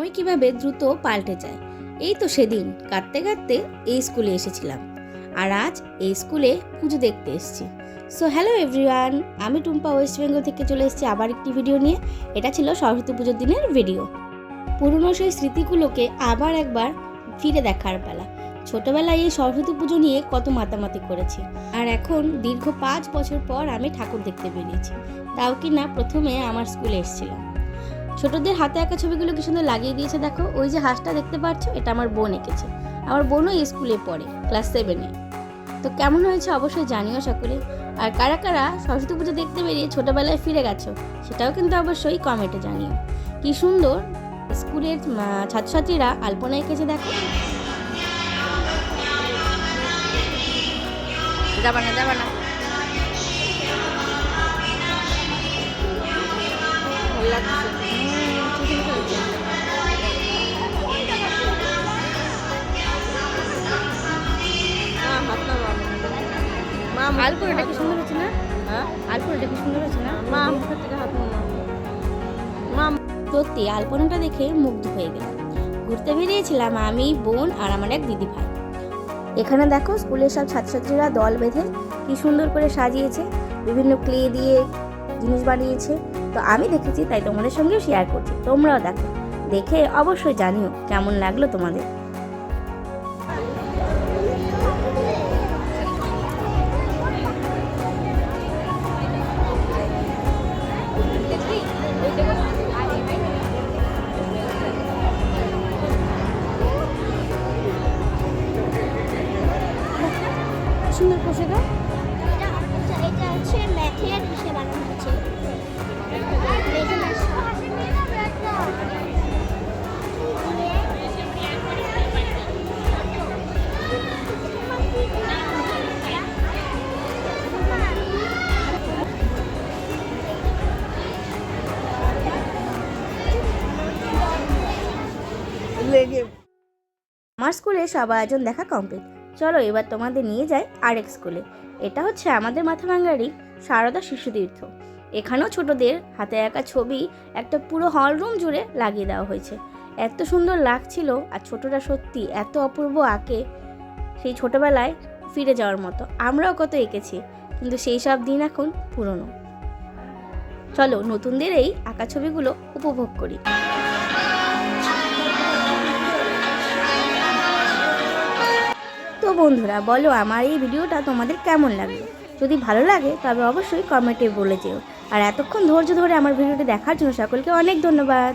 সময় কীভাবে দ্রুত পাল্টে যায়? এই তো সেদিন, কাঁদতে কাঁদতে এই স্কুলে এসেছিলাম। আর আজ এই স্কুলে পুজো দেখতে এসেছি। সো হ্যালো এভরিওয়ান আমি টুম্পা ওয়েস্ট বেঙ্গল থেকে চলে এসেছি আবার একটি ভিডিও নিয়ে। এটা ছিল সরস্বতী পুজোর দিনের ভিডিও পুরনো সেই স্মৃতিগুলোকে আবার একবার ফিরে দেখার বেলা ছোটবেলায় এই সরস্বতী পুজো নিয়ে কত মাতামাতি করেছি। আর এখন দীর্ঘ পাঁচ বছর পর আমি ঠাকুর দেখতে বেরিয়েছি। তাও কি না প্রথমে আমার স্কুলে এসেছিলাম। ছোটদের হাতে আঁকা ছবিগুলো কি সুন্দর লাগিয়ে দিয়েছে দেখো। ওই যে হাঁসটা দেখতে পাচ্ছ এটা আমার বোন এঁকেছে। আমার বোনও স্কুলে পড়ে ক্লাস সেভেনে তো কেমন হয়েছে অবশ্যই জানিও সকলে। আর কারা কারা সরস্বতী পুজো দেখতে বেরিয়ে ছোটবেলায় ফিরে গেছো সেটাও কিন্তু অবশ্যই কমেন্টে জানিও। কি সুন্দর স্কুলের ছাত্রছাত্রীরা আলপনা এঁকেছে দেখো। যাবা না যাবা না। ভালো লাগছে। আলপনাটা কি সুন্দর হয়েছে না? আলপনাটা কি সুন্দর হয়েছে না? সত্যি আলপনাটা দেখে মুগ্ধ হয়ে গেলাম। ঘুরতে বেরিয়েছিলাম আমি বোন আর আমার এক দিদি ভাই। এখানে দেখো স্কুলের সব ছাত্রছাত্রীরা দল বেঁধে কি সুন্দর করে সাজিয়েছে বিভিন্ন ক্লে দিয়ে জিনিস বানিয়েছে। তো আমি দেখেছি তাই তোমাদের সঙ্গেও শেয়ার করছি। তোমরাও দেখো। দেখে অবশ্যই জানিও কেমন লাগল তোমাদের। সুন্দর এটা আচ্ছা, হচ্ছে ম্যাথের ইসে বানানো হচ্ছে। আমার স্কুলে সব আয়োজন দেখা কমপ্লিট চলো এবার তোমাদের নিয়ে যাই আরেক স্কুলে এটা হচ্ছে আমাদের মাথাভাঙ্গারি সারদা শিশুতীর্থ এখানেও ছোটদের হাতে আঁকা ছবি, একটা পুরো হল রুম জুড়ে লাগিয়ে দেওয়া হয়েছে। এত সুন্দর লাগছিল আর ছোটরা সত্যি এত অপূর্ব আঁকে সেই ছোটবেলায় ফিরে যাওয়ার মতো। আমরাও কত এঁকেছি, কিন্তু সেই সব দিন এখন পুরনো। চলো নতুনদের এই আঁকা ছবিগুলো উপভোগ করি। বন্ধুরা, বলো আমার এই ভিডিওটা তোমাদের কেমন লাগল? যদি ভালো লাগে, তবে অবশ্যই কমেন্টে বলে যেও। আর এতক্ষণ ধৈর্য ধরে আমার ভিডিওটি দেখার জন্য সকলকে অনেক ধন্যবাদ।